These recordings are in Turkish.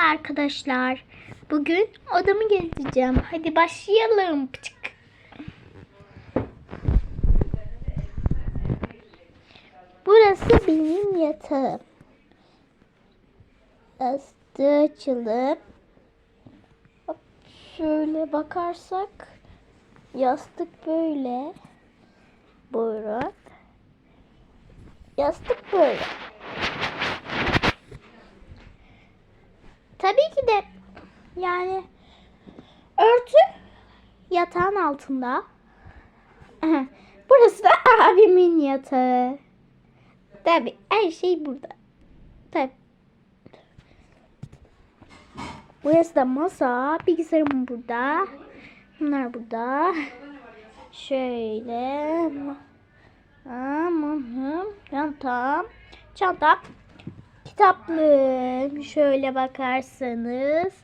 Merhaba arkadaşlar. Bugün odamı gezeceğim. Hadi başlayalım. Pıçık. Burası benim yatağım. Yastığı açılıp hop, şöyle bakarsak yastık böyle. Buyurun. Yastık böyle. Tabii ki de yani örtü yatağın altında. Burası da abimin yatağı. Tabii her şey burada. Tabii. Burası da masa. Bilgisayarım burada. Bunlar burada. Şöyle. Çantam. Çantam. Kitaplığım. Şöyle bakarsanız.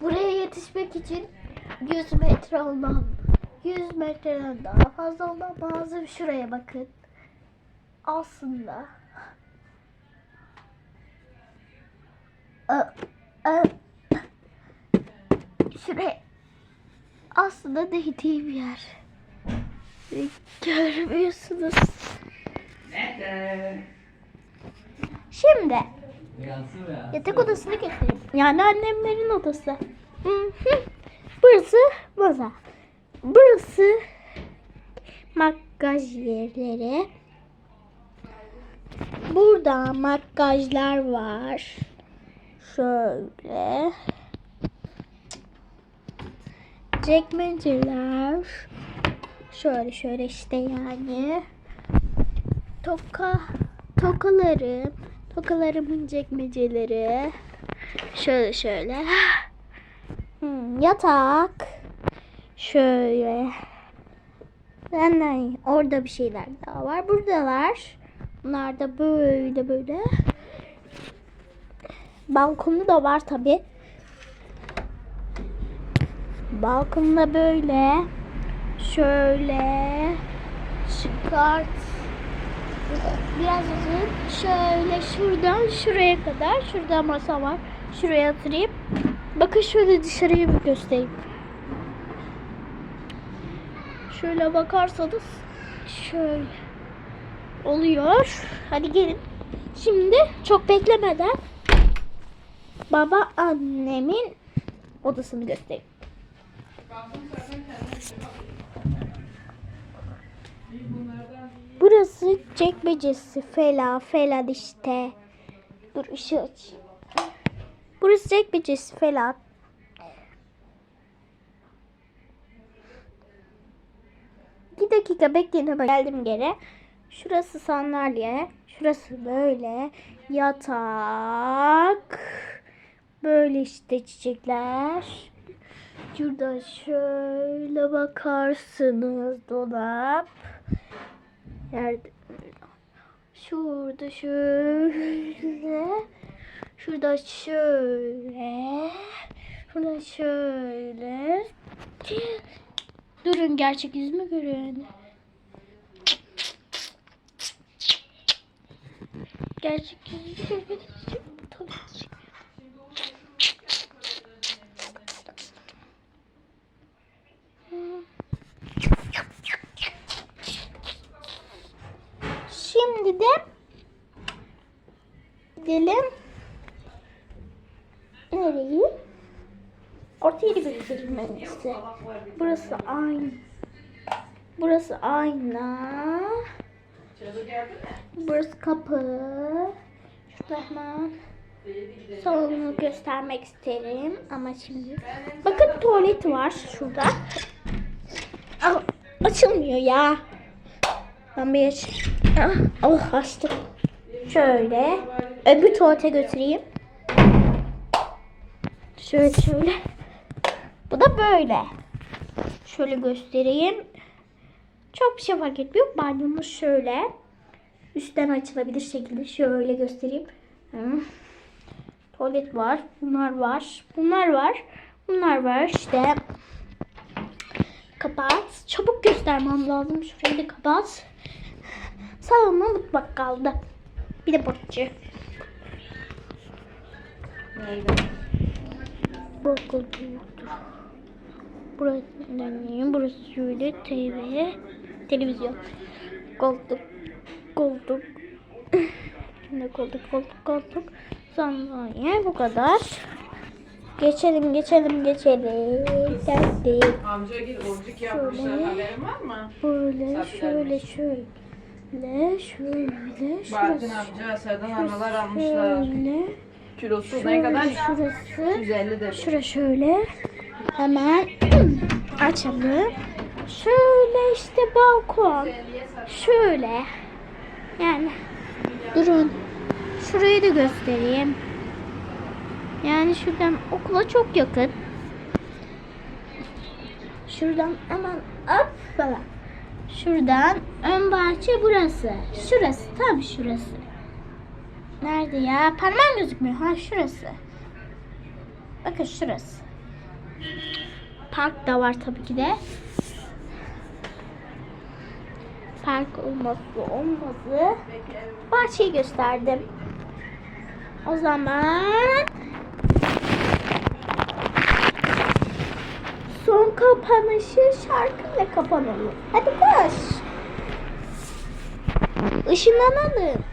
Buraya yetişmek için 100 metre olmam. 100 metreden daha fazla olmam lazım. Şuraya bakın. Aslında. Şuraya. Aslında değdiğim yer. Görmüyorsunuz. Şimdi yatak odasını göstereyim. Yani annemlerin odası. Burası masa. Burası makyaj yerleri. Burada makyajlar var. Şöyle. Çekmeceler. Şöyle şöyle işte yani. Toka, tokalarım. Tokalarımın çekmeceleri. Şöyle şöyle. Hmm, yatak. Şöyle. Benden orada bir şeyler daha var. Buradalar. Bunlar da böyle böyle. Balkonu da var tabi. Balkonda böyle. Şöyle. Çıkart. Biraz uzun. Şöyle şuradan şuraya kadar. Şurada masa var. Şuraya oturayım. Bakın şöyle dışarıya bir göstereyim. Şöyle bakarsanız şöyle oluyor. Hadi gelin. Şimdi çok beklemeden baba annemin odasını göstereyim. Burası çekmecesi falan falan işte. Dur ışığı aç. Burası çekmecesi falan. İki dakika bekleyin hemen geldim geri. Şurası sandalye. Şurası böyle. Yatak. Böyle işte çiçekler. Şurada şöyle bakarsınız dolap. Yerde. Şurada şöyle. Şurada şöyle. Şurada şöyle. Durun gerçek yüzümü görün. Gerçek yüzümü görün. Tabii ki. Şimdi de gidelim. Nereyi? Ortaya ben size. Burası aynı. Burası ayna. Burası kapı. Şurada hemen salonu göstermek isterim ama şimdi. Bakın tuvalet var şurada. Ah, açılmıyor ya. Ben bir aç. Ah, oh açtım. Şöyle. Öbür tuvalete götüreyim. Şöyle şöyle. Bu da böyle. Şöyle göstereyim. Çok bir şey fark etmiyor. Banyomuz şöyle. Üstten açılabilir şekilde şöyle göstereyim. Hı. Tuvalet var. Bunlar var. Bunlar var. Bunlar var işte. Kapat. Çabuk göstermem lazım. Şurayı da kapat. Salonla mutfak kaldı. Bir de bahçe. Nerede? Okul büyüktür. Burası ne? Burası şöyle TV, televizyon, koltuk, koltuk. Şimdi koltuk, koltuk, koltuk. Sandalye bu kadar. Geçelim, geçelim, geçelim. Geldik. Amca gel orcuk yapmışlar. Şöyle. Haberin var mı? Böyle, şöyle, gelmiş. şöyle, şöyle, Bahattin amca Serdan ablalar almışlar. Şöyle, Kilosu ne kadar? şurası. 150 de. Şura şöyle. Hemen açalım. Şöyle işte balkon. Şöyle. Yani durun. Şurayı da göstereyim. Yani şuradan okula çok yakın. Şuradan hemen hop falan. Şuradan ön bahçe burası. Şurası tam şurası. Nerede ya? Parmağım gözükmüyor. Ha şurası. Bakın şurası. Park da var tabii ki de. Park olması olmazı. Bahçeyi gösterdim. O zaman son kapanışı şarkıyla kapanalım. Hadi koş. Işınlanalım.